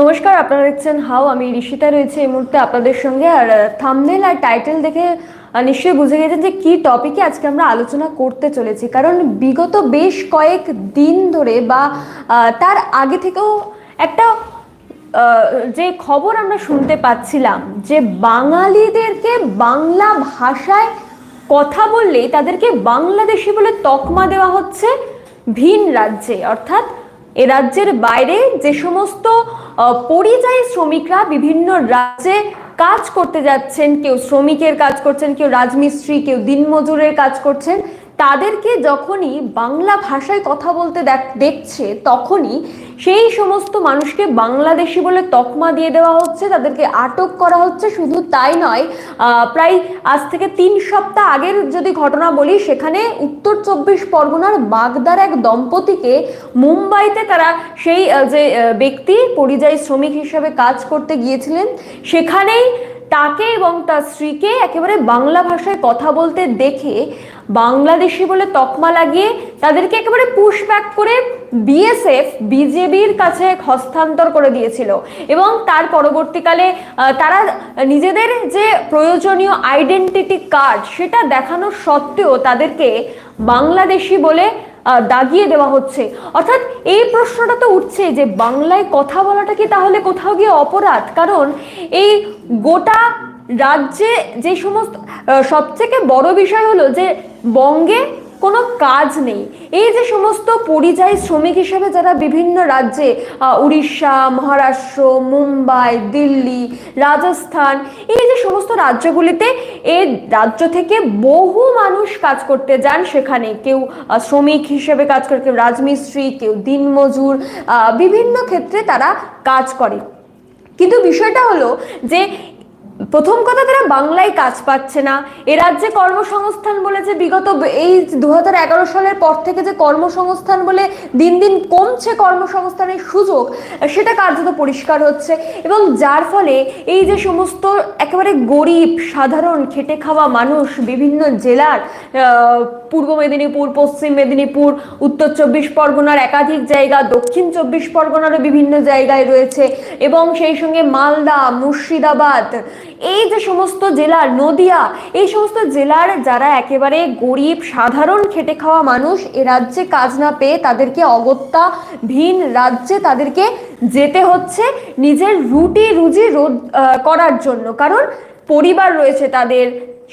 নমস্কার, আপনারা দেখছেন হাও, আমি ঋষিতা রয়েছে এই মুহূর্তে আপনাদের সঙ্গে। আর থামনেল আর টাইটেল দেখে নিশ্চয়ই বুঝে গেছেন যে কি টপিকে আজকে আমরা আলোচনা করতে চলেছি। কারণ বিগত বেশ কয়েক দিন ধরে বা তার আগে থেকেও একটা যে খবর আমরা শুনতে পাচ্ছিলাম যে বাঙালিদেরকে বাংলা ভাষায় কথা বললেই তাদেরকে বাংলাদেশি বলে তকমা দেওয়া হচ্ছে ভিন রাজ্যে। অর্থাৎ এ রাজ্যের বাইরে যে সমস্ত পরিযায়ী শ্রমিকরা বিভিন্ন রাজ্যে কাজ করতে যাচ্ছেন, কেউ শ্রমিকের কাজ করছেন, কেউ রাজমিস্ত্রি, কেউ দিনমজুরের কাজ করছেন তাদেরকে যখনই বাংলা ভাষায় কথা বলতে দেখ- দেখছে, তখনই সেই সমস্ত মানুষকে বাংলাদেশি বলে তকমা দিয়ে দেওয়া হচ্ছে, তাদেরকে আটক করা হচ্ছে। শুধু তাই নয় প্রায় আজ থেকে তিন সপ্তাহ আগের যদি ঘটনা বলি, সেখানে উত্তর চব্বিশ পরগনার বাগদার এক দম্পতিকে মুম্বাইতে তারা সেই যে ব্যক্তি, পরিযায়ী শ্রমিক হিসাবে কাজ করতে গিয়েছিলেন, সেখানেই তাকে এবং তার স্ত্রীকে একেবারে বাংলা ভাষায় কথা বলতে দেখে বাংলাদেশি বলে তকমা লাগিয়ে তাদেরকে একেবারে পুশব্যাক করে বিএসএফ বিজেপির কাছে হস্তান্তর করে দিয়েছিল। এবং তার পরবর্তীকালে তারা নিজেদের যে প্রয়োজনীয় আইডেন্টিটি কার্ড সেটা দেখানো সত্ত্বেও তাদেরকে বাংলাদেশি বলে দাগিয়ে দেওয়া হচ্ছে। অর্থাৎ এই প্রশ্নটা তো উঠছে যে বাংলায় কথা বলাটা কি তাহলে কোথাও গিয়ে অপরাধ? কারণ এই গোটা রাজ্যে যে সমস্ত সবথেকে বড় বিষয় হলো যে বঙ্গে কোনো কাজ নেই। এই যে সমস্ত পরিযায়ী শ্রমিক হিসেবে যারা বিভিন্ন রাজ্যে উড়িষ্যা, মহারাষ্ট্র, মুম্বাই, দিল্লি, রাজস্থান, এই যে সমস্ত রাজ্যগুলিতে এই রাজ্য থেকে বহু মানুষ কাজ করতে যান সেখানে। কেউ শ্রমিক হিসেবে কাজ করে, কেউ রাজমিস্ত্রি, কেউ দিনমজুর বিভিন্ন ক্ষেত্রে তারা কাজ করে। কিন্তু বিষয়টা হলো যে প্রথম কথা তারা বাংলায় কাজ পাচ্ছে না। এ রাজ্যে কর্মসংস্থান বলে যে বিগত এই দু হাজার এগারো সালের পর থেকে যে কর্মসংস্থান বলে দিন দিন কমছে কর্মসংস্থানের সুযোগ, সেটা কার্যত পরিষ্কার হচ্ছে। এবং যার ফলে এই যে সমস্ত একেবারে গরিব, সাধারণ, খেটে খাওয়া মানুষ বিভিন্ন জেলার পূর্ব মেদিনীপুর, পশ্চিম মেদিনীপুর, উত্তর চব্বিশ পরগনার একাধিক জায়গা, দক্ষিণ চব্বিশ পরগনারও বিভিন্ন জায়গায় রয়েছে এবং সেই সঙ্গে মালদা, মুর্শিদাবাদ, এই যে সমস্ত জেলার নদিয়া, এই সমস্ত জেলার যারা একেবারে গরিব, সাধারণ খেটে খাওয়া মানুষ, এ রাজ্যে কাজ না পেয়ে তাদেরকে অগত্যা ভিন রাজ্যে তাদেরকে যেতে হচ্ছে নিজের রুটি রুজি রোধ করার জন্য। কারণ পরিবার রয়েছে, তাদের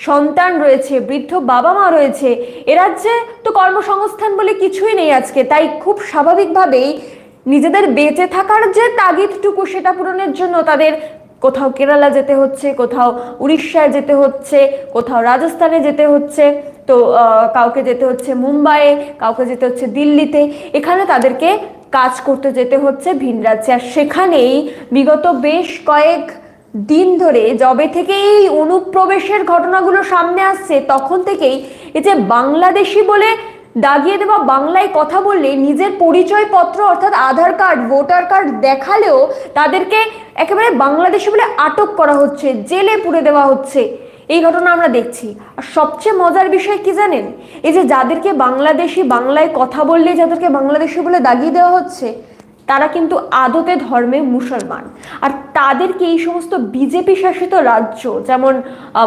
সন্তান রয়েছে, বৃদ্ধ বাবা মা রয়েছে, এ রাজ্যে তো কর্মসংস্থান বলে কিছুই নেই আজকে। তাই খুব স্বাভাবিকভাবেই নিজেদের বেঁচে থাকার যে তাগিদটুকু সেটা পূরণের জন্য তাদের কোথাও কেরালা যেতে হচ্ছে, কোথাও উড়িষ্যায় যেতে হচ্ছে, কোথাও রাজস্থানে যেতে হচ্ছে, তো কাউকে যেতে হচ্ছে মুম্বাইয়ে, কাউকে যেতে হচ্ছে দিল্লিতে। এখানে তাদেরকে কাজ করতে যেতে হচ্ছে ভিন রাজ্যে। আর সেখানেই বিগত বেশ কয়েক দিন ধরে যবে থেকে এই অনুপ্রবেশের ঘটনাগুলো সামনে আসছে, তখন থেকেই এই যে বাংলাদেশি বলে দাগিয়ে দেওয়া বাংলায় কথা বললে নিজের পরিচয়পত্র অর্থাৎ আধার কার্ড, ভোটার কার্ড দেখালেও তাদেরকে একেবারে বাংলাদেশি বলে আটক করা হচ্ছে, জেলে পুরে দেওয়া হচ্ছে। এই ঘটনা আমরা দেখছি। আর সবচেয়ে মজার বিষয় কি জানেন? এই যে যাদেরকে বাংলাদেশি বাংলায় কথা বললে, যাদেরকে বাংলাদেশি বলে দাগিয়ে দেওয়া হচ্ছে তারা কিন্তু আদতে ধর্মে মুসলমান। আর তাদেরকে এই সমস্ত বিজেপি শাসিত রাজ্য যেমন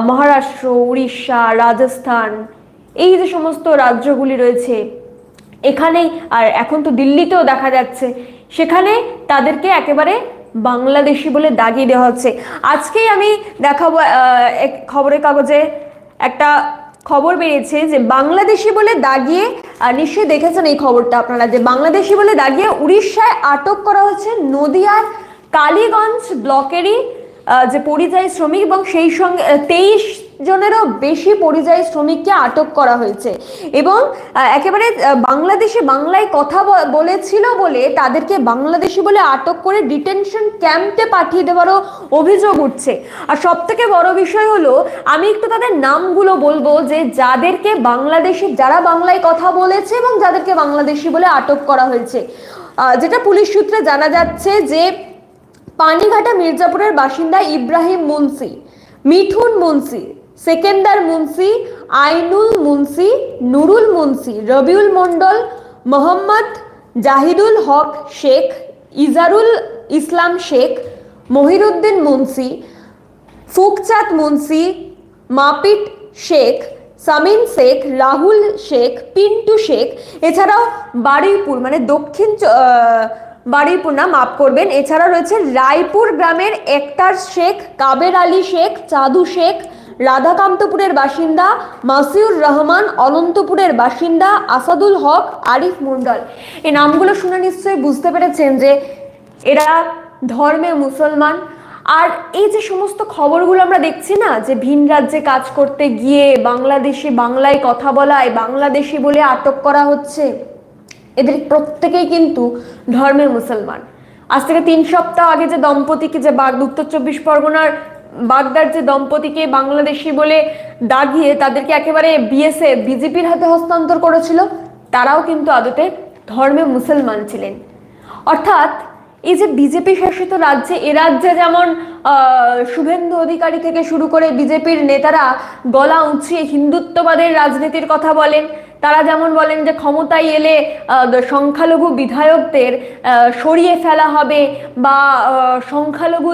মহারাষ্ট্র, উড়িষ্যা, রাজস্থান, এই যে সমস্ত রাজ্যগুলি রয়েছে এখানেই আর এখন তো দিল্লিতেও দেখা যাচ্ছে, সেখানে তাদেরকে একেবারে বাংলাদেশি বলে দাগিয়ে দেওয়া হচ্ছে। আজকেই আমি দেখাবো খবরের কাগজে একটা খবর বেরিয়েছে যে বাংলাদেশি বলে দাগিয়ে নিশ্চয়ই দেখেছেন এই খবরটা আপনারা, যে বাংলাদেশি বলে দাগিয়ে উড়িষ্যায় আটক করা হচ্ছে নদিয়ার কালীগঞ্জ ব্লকেরই যে পরিযায়ী শ্রমিক এবং সেই সঙ্গে তেইশ জনেরও বেশি পরিযায়ী শ্রমিককে আটক করা হয়েছে। এবং একেবারে বাংলাদেশে বাংলায় কথা বলেছিল বলে তাদেরকে বাংলাদেশি বলে আটক করে ডিটেনশন ক্যাম্পে পাঠিয়ে দেওয়ারও অভিযোগ উঠছে। আর সব থেকে বড় বিষয় হলো, আমি একটু তাদের নামগুলো বলব যে যাদেরকে বাংলাদেশি, যারা বাংলায় কথা বলেছে এবং যাদেরকে বাংলাদেশি বলে আটক করা হয়েছে। যেটা পুলিশ সূত্রে জানা যাচ্ছে যে পানিঘাটা মির্জাপুরের বাসিন্দা ইব্রাহিম মুন্সি, মিঠুন মুন্সি সেকেন্দার মুন্সি আইনুল মুন্সি নুরুল মুন্সি রবিউল মণ্ডল মোহাম্মদ জাহিদুল হক শেখ ইজারুল ইসলাম শেখ মহিরুদ্দিন মুন্সি ফুকচাঁদ মুন্সি মাপিট শেখ সামিন শেখ রাহুল শেখ পিন্টু শেখ এছাড়াও বারুইপুর মানে দক্ষিণ চ- আহ, বারুইপুর না মাফ করবেন এছাড়া রয়েছে রায়পুর গ্রামের একতার শেখ কাবের আলী শেখ চাদু শেখ রাধাকান্তপুরের বাসিন্দা মাসিউর রহমান, অনন্তপুরের বাসিন্দা আসাদুল হক, আরিফ মন্ডল এই নামগুলো শুনে নিশ্চয়ই বুঝতে পেরেছেন যে এরা ধর্মে মুসলমান। আর এই যে সমস্ত খবরগুলো আমরা দেখছি না, যে ভিন রাজ্যে কাজ করতে গিয়ে বাংলাদেশে বাংলায় কথা বলায়, বাংলাদেশি বলে আটক করা হচ্ছে, এদের প্রত্যেকেই কিন্তু ধর্মের মুসলমান। আজ থেকে তিন সপ্তাহ আগে যে দম্পতিকে যে বাগ উত্তর চব্বিশ পরগনার বাগদার যে দম্পতিকে বাংলাদেশি বলে দাগিয়ে তাদেরকে একেবারে বিএসএ, বিজেপির হাতে হস্তান্তর করেছিল, তারাও কিন্তু আদতে ধর্মে মুসলমান ছিলেন। অর্থাৎ এই যে বিজেপি শাসিত রাজ্যে, এ রাজ্যে যেমন শুভেন্দু অধিকারী থেকে শুরু করে বিজেপির নেতারা গলা উঁচিয়ে হিন্দুত্ববাদের রাজনীতির কথা বলেন তারা যেমন বলেন যে ক্ষমতায় এলে সংখ্যালঘু বিধায়কদের সরিয়ে ফেলা হবে বা সংখ্যালঘু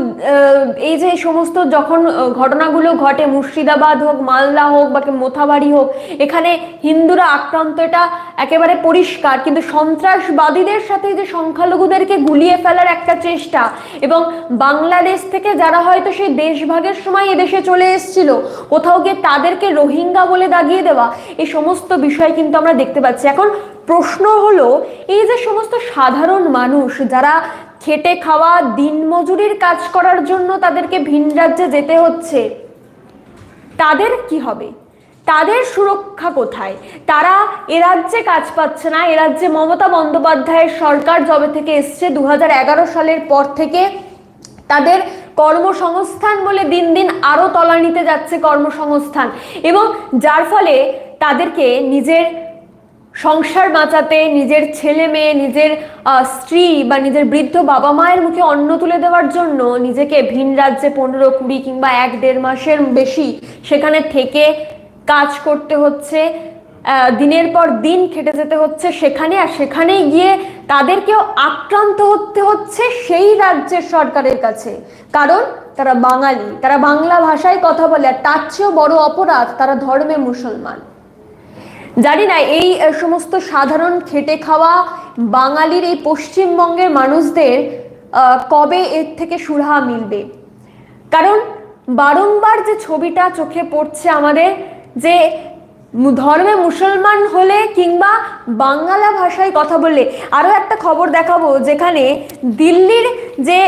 এই যে সমস্ত যখন ঘটনাগুলো ঘটে, মুর্শিদাবাদ হোক, মালদা হোক বা মোথাবাড়ি হোক, এখানে হিন্দুরা আক্রান্ত এটা একেবারে পরিষ্কার। কিন্তু সন্ত্রাসবাদীদের সাথে যে সংখ্যালঘুদেরকে গুলিয়ে ফেলার একটা চেষ্টা এবং বাংলাদেশ থেকে যারা হয়তো সেই দেশভাগের সময় এদেশে চলে এসেছিল, কোথাও গিয়ে তাদেরকে রোহিঙ্গা বলে দাগিয়ে দেওয়া, এই সমস্ত বিষয় কিন্তু আমরা দেখতে পাচ্ছি। এখন প্রশ্ন হলো, এই যে সমস্ত সাধারণ মানুষ যারা খেটে খাওয়া, দিনমজুরির কাজ করার জন্য তাদেরকে ভিন রাজ্যে যেতে হচ্ছে, তাদের কি হবে? তাদের সুরক্ষা কোথায়? তারা এ রাজ্যে কাজ পাচ্ছে না, এ রাজ্যে মমতা বন্দ্যোপাধ্যায়ের সরকার জবে থেকে এসছে দু হাজার এগারো সালের পর থেকে তাদের কর্মসংস্থান বলে দিন দিন আরও তলানিতে যাচ্ছে কর্মসংস্থান। এবং যার ফলে তাদেরকে নিজের সংসার বাঁচাতে, নিজের ছেলে মেয়ে, নিজের স্ত্রী বা নিজের বৃদ্ধ বাবা মায়ের মুখে অন্ন তুলে দেওয়ার জন্য নিজেকে ভিন রাজ্যে পনেরো, কুড়ি কিংবা এক, দেড় মাসের বেশি সেখানে থেকে কাজ করতে হচ্ছে দিনের পর দিন খেটে যেতে হচ্ছে সেখানে আর সেখানে গিয়ে তাদেরকেও আক্রান্ত হতে হচ্ছে সেই রাজ্যের সরকারের কাছে। কারণ তারা বাঙালি, তারা বাংলা ভাষায় কথা বলে, আর তার চেয়েও বড় অপরাধ তারা ধর্মে মুসলমান। জানি না, এই সমস্ত সাধারণ খেটে খাওয়া বাঙালির এই পশ্চিমবঙ্গের মানুষদের কবে এর থেকে সুরাহা মিলবে? কারণ বারংবার যে ছবিটা চোখে পড়ছে আমাদের, যে ধর্মে মুসলমান হলে কিংবা বাংলা ভাষায় কথা বললে, আরও একটা খবর দেখাবো যেখানে দিল্লির যে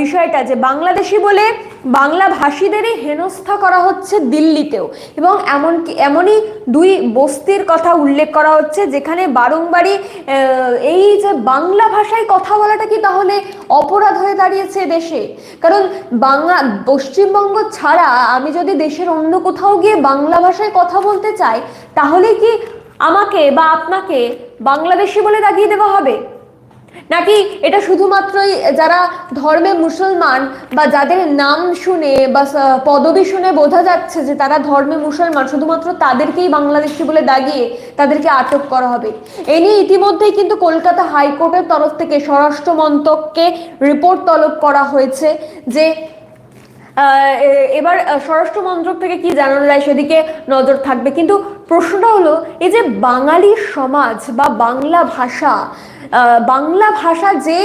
বিষয়টা, যে বাংলাদেশি বলে বাংলা ভাষীদেরই হেনস্থা করা হচ্ছে দিল্লিতেও এবং এমনকি, এমনই দুই বস্তির কথা উল্লেখ করা হচ্ছে যেখানে বারংবারই এই যে বাংলা ভাষায় কথা বলাটা কি তাহলে অপরাধ হয়ে দাঁড়িয়েছে দেশে? কারণ বাংলা, পশ্চিমবঙ্গ ছাড়া আমি যদি দেশের অন্য কোথাও গিয়ে বাংলা ভাষায় কথা বলতে চাই, তাহলে কি আমাকে বা আপনাকে বাংলাদেশি বলে দাগিয়ে দেওয়া হবে? নাকি এটা শুধুমাত্রই যারা ধর্মে মুসলমান বা যাদের নাম শুনে বা পদবি শুনে বোঝা যাচ্ছে যে তারা ধর্মে মুসলমান, শুধুমাত্র তাদেরকেই বাংলাদেশি বলে দাগিয়ে তাদেরকে আটক করা হবে। এ নিয়ে ইতিমধ্যেই কিন্তু কলকাতা হাইকোর্টের তরফ থেকে স্বরাষ্ট্র মন্ত্রককে রিপোর্ট তলব করা হয়েছে যে এবার স্বরাষ্ট্র মন্ত্রক থেকে কি জানানো যায় সেদিকে নজর থাকবে। কিন্তু প্রশ্নটা হলো, এই যে বাঙালি সমাজ বা বাংলা ভাষা বাংলা ভাষা যে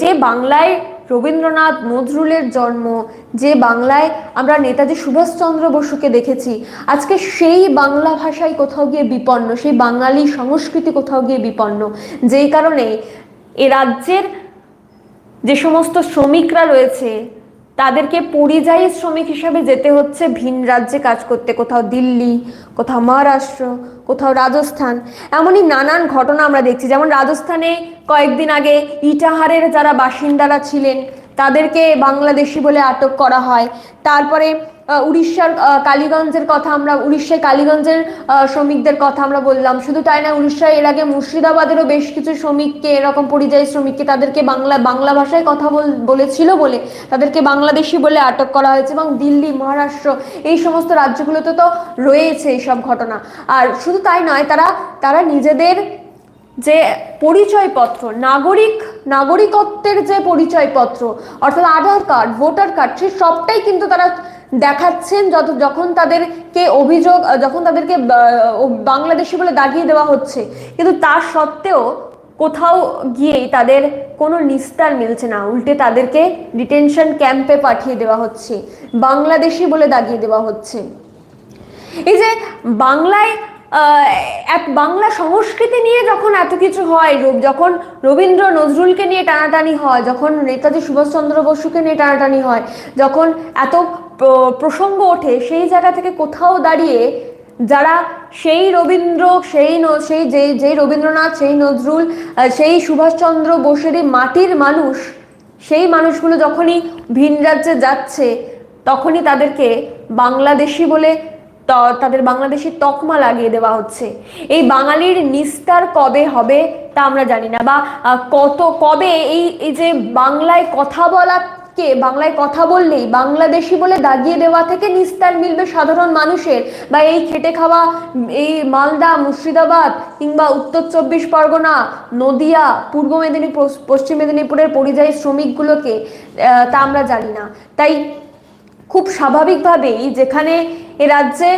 যে বাংলায় রবীন্দ্রনাথ নজরুলের জন্ম, যে বাংলায় আমরা নেতাজি সুভাষচন্দ্র বসুকে দেখেছি, আজকে সেই বাংলা ভাষায় কোথাও গিয়ে বিপন্ন, সেই বাঙালি সংস্কৃতি কোথাও গিয়ে বিপন্ন। যেই কারণে এ রাজ্যের যে সমস্ত শ্রমিকরা রয়েছে তাদেরকে পরিযায়ী শ্রমিক হিসাবে যেতে হচ্ছে। ভিন রাজ্যে কাজ করতে কোথাও দিল্লি, কোথাও মহারাষ্ট্র, কোথাও রাজস্থান। এমনই নানান ঘটনা আমরা দেখছি। যেমন রাজস্থানে কয়েকদিন আগে ইটাহারের যারা বাসিন্দারা ছিলেন তাদেরকে বাংলাদেশি বলে আটক করা হয়। তারপরে উড়িষ্যার কালীগঞ্জের কথা আমরা, উড়িষ্যায় কালীগঞ্জের শ্রমিকদের কথা আমরা বললাম। শুধু তাই না, উড়িষ্যায় এর আগে মুর্শিদাবাদেরও বেশ কিছু শ্রমিককে, এরকম পরিযায়ী শ্রমিককে তাদেরকে বাংলা বাংলা ভাষায় কথা বল- বলেছিল বলে তাদেরকে বাংলাদেশি বলে আটক করা হয়েছে এবং দিল্লি, মহারাষ্ট্র এই সমস্ত রাজ্যগুলোতে তো রয়েছে এইসব ঘটনা। আর শুধু তাই নয়, তারা তারা নিজেদের যে পরিচয়পত্র, নাগরিক, নাগরিকত্বের যে পরিচয়পত্র, অর্থাৎ আধার কার্ড, ভোটার কার্ড, সে সবটাই কিন্তু তারা দেখাচ্ছেন যত, যখন তাদেরকে অভিযোগ যখন তাদেরকে বাংলাদেশি বলে দাগিয়ে দেওয়া হচ্ছে। কিন্তু তার সত্ত্বেও কোথাও গিয়েই তাদের কোনো নিস্তার মিলছে না। উল্টে তাদেরকে ডিটেনশন ক্যাম্পে পাঠিয়ে দেওয়া হচ্ছে। বাংলাদেশি বলে দাগিয়ে দেওয়া হচ্ছে। এই যে বাংলায় এক বাংলা সংস্কৃতি নিয়ে যখন এত কিছু হয় যখন রবীন্দ্র নজরুলকে নিয়ে টানাটানি হয়, যখন নেতাজি সুভাষচন্দ্র বসুকে নিয়ে টানাটানি হয়, যখন এত প্রসঙ্গ ওঠে, সেই জায়গা থেকে কোথাও দাঁড়িয়ে যারা সেই রবীন্দ্র, সেই সেই যে যেই রবীন্দ্রনাথ, সেই নজরুল সেই সুভাষচন্দ্র বোসেরই মাটির মানুষ, সেই মানুষগুলো যখনই ভিন রাজ্যে যাচ্ছে, তখনই তাদেরকে বাংলাদেশি বলে তাদের বাংলাদেশি তকমা লাগিয়ে দেওয়া হচ্ছে। এই বাঙালির নিস্তার কবে হবে তা আমরা জানি না বা কত, কবে এই এই যে বাংলায় কথা বলা কে বাংলায় কথা বললেই বাংলাদেশি বলে দাগিয়ে দেওয়া থেকে নিস্তার মিলবে সাধারণ মানুষের। বা এই খেটে খাওয়া, এই মালদা, মুর্শিদাবাদ কিংবা উত্তর চব্বিশ পরগনা, নদিয়া, পূর্ব মেদিনীপুর, পশ্চিম মেদিনীপুরের পরিযায়ী শ্রমিকগুলোকে তা আমরা জানি না। তাই খুব স্বাভাবিকভাবেই যেখানে এ রাজ্যে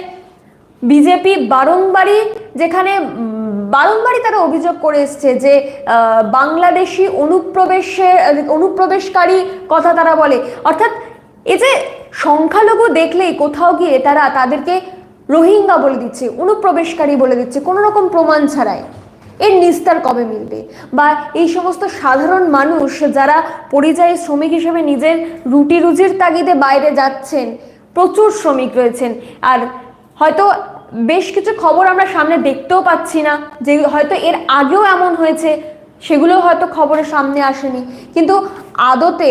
বিজেপি বারংবারই যেখানে বারংবারই তারা অভিযোগ করে এসছে যে বাংলাদেশি অনুপ্রবেশে, অনুপ্রবেশকারী কথা তারা বলে। অর্থাৎ এই যে সংখ্যালঘু দেখলেই কোথাও গিয়ে তারা তাদেরকে রোহিঙ্গা বলে দিচ্ছে, অনুপ্রবেশকারী বলে দিচ্ছে, কোনো রকম প্রমাণ ছাড়াই। এর নিস্তার কবে মিলবে? বা এই সমস্ত সাধারণ মানুষ যারা পরিযায়ী শ্রমিক হিসেবে নিজের রুটি রুজির তাগিদে বাইরে যাচ্ছেন, প্রচুর শ্রমিক রয়েছেন। আর হয়তো বেশ কিছু খবর আমরা সামনে দেখতেও পাচ্ছি না যে হয়তো এর আগেও এমন হয়েছে সেগুলো হয়তো খবরের সামনে আসেনি। কিন্তু আদতে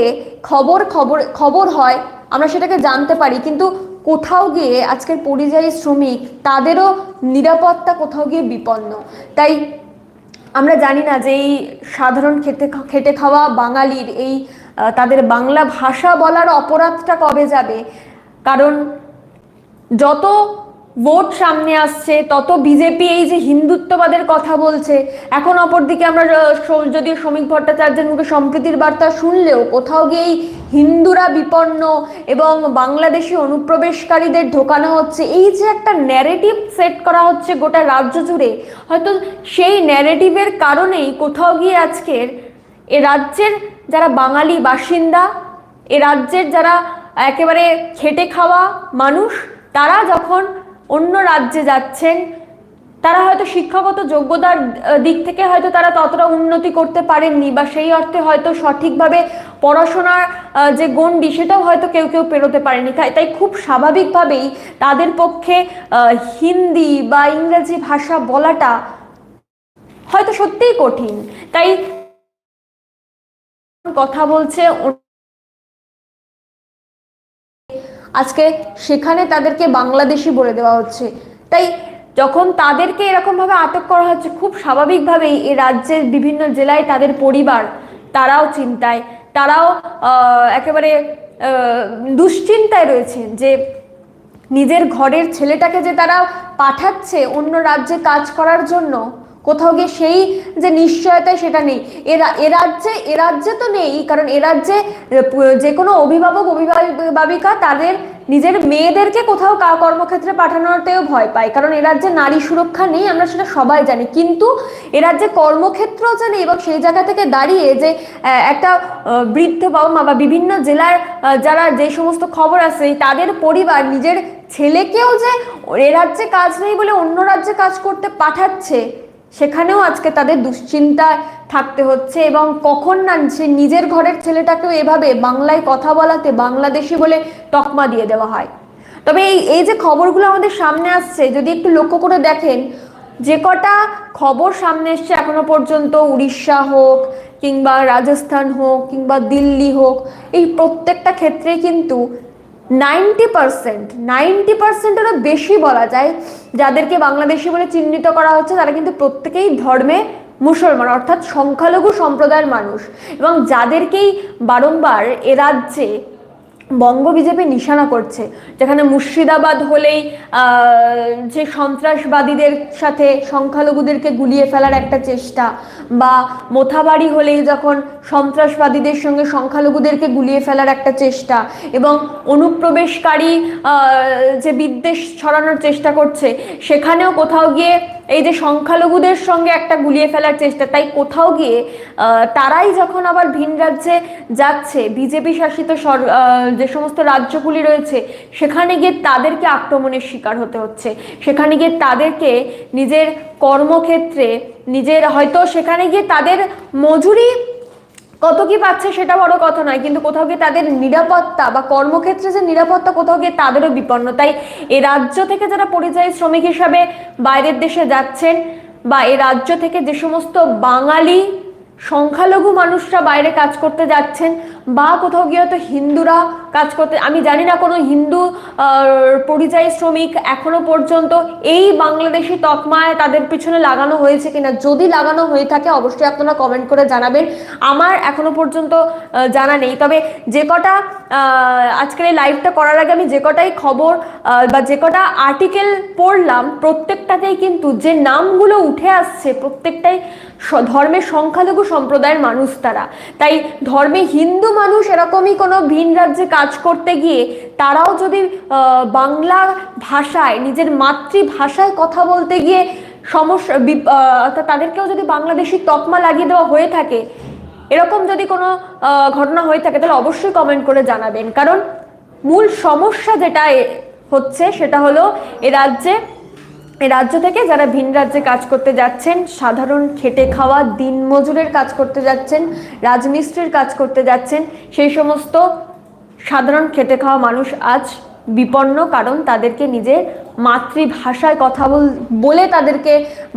খবর খবর খবর হয়, আমরা সেটাকে জানতে পারি। কিন্তু কোথাও গিয়ে আজকের পরিযায়ী শ্রমিক, তাদেরও নিরাপত্তা কোথাও গিয়ে বিপন্ন। তাই আমরা জানি না যে এই সাধারণ খেতে খেটে খাওয়া বাঙালির এই তাদের বাংলা ভাষা বলার অপরাধটা কবে যাবে? কারণ যত ভোট সামনে আসছে, তত বিজেপি এই যে হিন্দুত্ববাদের কথা বলছে। এখন অপরদিকে আমরা যদিও শ্রমিক ভট্টাচার্যের মুখে সম্প্রীতির বার্তা শুনলেও কোথাও গিয়ে এই হিন্দুরা বিপন্ন এবং বাংলাদেশি অনুপ্রবেশকারীদের ঢোকানো হচ্ছে। এই যে একটা ন্যারেটিভ সেট করা হচ্ছে গোটা রাজ্য জুড়ে, হয়তো সেই ন্যারেটিভের কারণেই কোথাও গিয়ে আজকের এ রাজ্যের যারা বাঙালি বাসিন্দা, এ রাজ্যের যারা একেবারে খেটে খাওয়া মানুষ, তারা যখন অন্য রাজ্যে যাচ্ছেন, তারা হয়তো শিক্ষাগত যোগ্যতার দিক থেকে হয়তো তারা ততটা উন্নতি করতে পারেননি বা সেই অর্থে হয়তো সঠিকভাবে পড়াশোনার যে গণ্ডি সেটাও হয়তো কেউ কেউ পেরোতে পারেনি। তাই খুব স্বাভাবিকভাবেই তাদের পক্ষে হিন্দি বা ইংরেজি ভাষা বলাটা হয়তো সত্যিই কঠিন। তাই কথা বলছে আজকে সেখানে তাদেরকে বাংলাদেশি বলে দেওয়া হচ্ছে। তাই যখন তাদেরকে এরকমভাবে আটক করা হচ্ছে, খুব স্বাভাবিকভাবেই এই রাজ্যের বিভিন্ন জেলায় তাদের পরিবার, তারাও চিন্তায়, তারাও একেবারে দুশ্চিন্তায় রয়েছেন যে নিজের ঘরের ছেলেটাকে যে তারা পাঠাচ্ছে অন্য রাজ্যে কাজ করার জন্য কোথাও গিয়ে সেই যে নিশ্চয়তা সেটা নেই। এরা, এ রাজ্যে এ রাজ্যে তো নেই, কারণ এ রাজ্যে যে কোনো অভিভাবক, অভিভাবিকা তাদের নিজের মেয়েদেরকে কোথাও কর্মক্ষেত্রে পাঠানোতেও ভয় পায়। কারণ এ রাজ্যে নারী সুরক্ষা নেই, আমরা সেটা সবাই জানি। কিন্তু এ রাজ্যে কর্মক্ষেত্র নেই এবং সেই জায়গা থেকে দাঁড়িয়ে যে একটা বৃদ্ধ বাবা মা বা বিভিন্ন জেলার যারা যে সমস্ত খবর আছে, তাদের পরিবার নিজের ছেলেকেও যে এ রাজ্যে কাজ নেই বলে অন্য রাজ্যে কাজ করতে পাঠাচ্ছে সেখানেও আজকে তাদের দুশ্চিন্তায় থাকতে হচ্ছে এবং কখন না সে নিজের ঘরের ছেলেটাকেও এভাবে বাংলায় কথা বলাতে বাংলাদেশি বলে তকমা দিয়ে দেওয়া হয়। তবে এই এই যে খবরগুলো আমাদের সামনে আসছে, যদি একটু লক্ষ্য করে দেখেন, যে কটা খবর সামনে এসছে এখনও পর্যন্ত, উড়িষ্যা হোক কিংবা রাজস্থান হোক কিংবা দিল্লি হোক, এই প্রত্যেকটা ক্ষেত্রে কিন্তু নাইনটি পার্সেন্ট, নাইনটি পার্সেন্টেরও বেশি বলা যায়। যাদেরকে বাংলাদেশি বলে চিহ্নিত করা হচ্ছে, তারা কিন্তু প্রত্যেকেই ধর্মে মুসলমান, অর্থাৎ সংখ্যালঘু সম্প্রদায়ের মানুষ। এবং যাদেরকেই বারংবার এ রাজ্যে বঙ্গ বিজেপি নিশানা করছে, যেখানে মুর্শিদাবাদ হলেই যে সন্ত্রাসবাদীদের সাথে সংখ্যালঘুদেরকে গুলিয়ে ফেলার একটা চেষ্টা, বা মোথাবাড়ি হলেই যখন সন্ত্রাসবাদীদের সঙ্গে সংখ্যালঘুদেরকে গুলিয়ে ফেলার একটা চেষ্টা, এবং অনুপ্রবেশকারী যে বিদ্বেষ ছড়ানোর চেষ্টা করছে, সেখানেও কোথাও গিয়ে এই যে সংখ্যালঘুদের সঙ্গে একটা গুলিয়ে ফেলার চেষ্টা, তাই কোথাও গিয়ে তারাই যখন আবার ভিন রাজ্যে যাচ্ছে, বিজেপি শাসিত যে সমস্ত রাজ্যগুলি রয়েছে, সেখানে গিয়ে তাদেরকে আক্রমণের শিকার হতে হচ্ছে। সেখানে গিয়ে তাদেরকে নিজের কর্মক্ষেত্রে, নিজের হয়তো সেখানে গিয়ে তাদের মজুরি কত কি পাচ্ছে সেটা বড় কথা নয়, কিন্তু কোথাও গিয়ে তাদের নিরাপত্তা বা কর্মক্ষেত্রে যে নিরাপত্তা, কোথাও গিয়ে তাদেরও বিপন্ন। তাই এ রাজ্য থেকে যারা পরিযায়ী শ্রমিক হিসাবে বাইরের দেশে যাচ্ছেন বা এ রাজ্য থেকে যে সমস্ত বাঙালি, সংখ্যালঘু মানুষরা বাইরে কাজ করতে যাচ্ছেন বা কোথাও গিয়ে হয়তো হিন্দুরা কাজ করতে। আমি জানি না কোনো হিন্দু পরিযায়ী শ্রমিক এখনও পর্যন্ত এই বাংলাদেশি তকমায় তাদের পিছনে লাগানো হয়েছে কিনা। যদি লাগানো হয়ে থাকে, অবশ্যই আপনারা কমেন্ট করে জানাবেন। আমার এখনও পর্যন্ত জানা নেই। তবে যে কটা আজকের এই লাইভটা করার আগে আমি যে কটাই খবর বা যে কটা আর্টিকেল পড়লাম, প্রত্যেকটাতেই কিন্তু যে নামগুলো উঠে আসছে, প্রত্যেকটাই ধর্মের সংখ্যালঘু সম্প্রদায়ের মানুষ তারা। তাই ধর্মে হিন্দু মানুষ এরকমই কোনো ভিন রাজ্যে কাজ করতে গিয়ে তারাও যদি বাংলা ভাষায়, নিজের মাতৃভাষায় কথা বলতে গিয়ে সমস্যা তাদেরকেও যদি বাংলাদেশি তকমা লাগিয়ে দেওয়া হয়ে থাকে, এরকম যদি কোনো ঘটনা হয়ে থাকে, তাহলে অবশ্যই কমেন্ট করে জানাবেন। কারণ মূল সমস্যা যেটা এ- হচ্ছে সেটা হলো এ রাজ্যে এই রাজ্য থেকে যারা ভিন রাজ্যে কাজ করতে যাচ্ছেন, সাধারণ খেটে খাওয়া, দিনমজুরের কাজ করতে যাচ্ছেন, রাজমিস্ত্রির কাজ করতে যাচ্ছেন, সেই সমস্ত সাধারণ খেটে খাওয়া মানুষ আজ বিপন্ন, কারণ তাদেরকে নিজে মাতৃভাষায় কথা বল তাদেরকে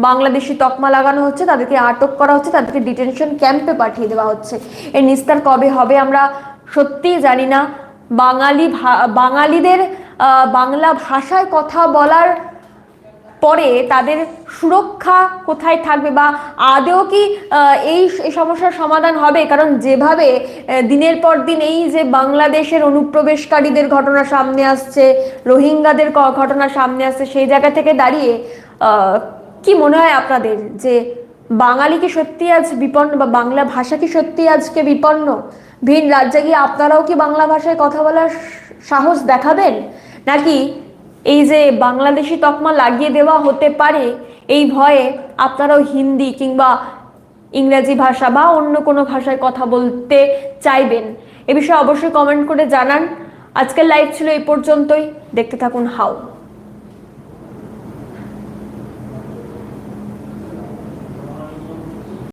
বাংলাদেশি তকমা লাগানো হচ্ছে, তাদেরকে আটক করা হচ্ছে, তাদেরকে ডিটেনশন ক্যাম্পে পাঠিয়ে দেওয়া হচ্ছে। এর নিস্তার কবে হবে আমরা সত্যিই জানি না। বাঙালি বাঙালিদের বাংলা ভাষায় কথা বলার পরে তাদের সুরক্ষা কোথায় থাকবে বা আদৌ কি এই সমস্যার সমাধান হবে? কারণ যেভাবে দিনের পর দিন এই যে বাংলাদেশের অনুপ্রবেশকারীদের ঘটনা সামনে আসছে, রোহিঙ্গাদের ঘটনা সামনে আসছে, সেই জায়গা থেকে দাঁড়িয়ে কি মনে হয় আপনাদের যে বাঙালি কি সত্যি আজ বিপন্ন বা বাংলা ভাষা কি সত্যি আজকে বিপন্ন? ভিন রাজ্যে গিয়ে আপনারাও কি বাংলা ভাষায় কথা বলার সাহস দেখাবেন? নাকি এই যে বাংলাদেশি তকমা লাগিয়ে দেওয়া হতে পারে, এই ভয়ে আপনারাও হিন্দি কিংবা ইংরেজি ভাষা বা অন্য কোনো ভাষায় কথা বলতে চাইবেন। এ বিষয়ে অবশ্যই কমেন্ট করে জানান। আজকের লাইভ ছিল এই পর্যন্তই। দেখতে থাকুন হাউ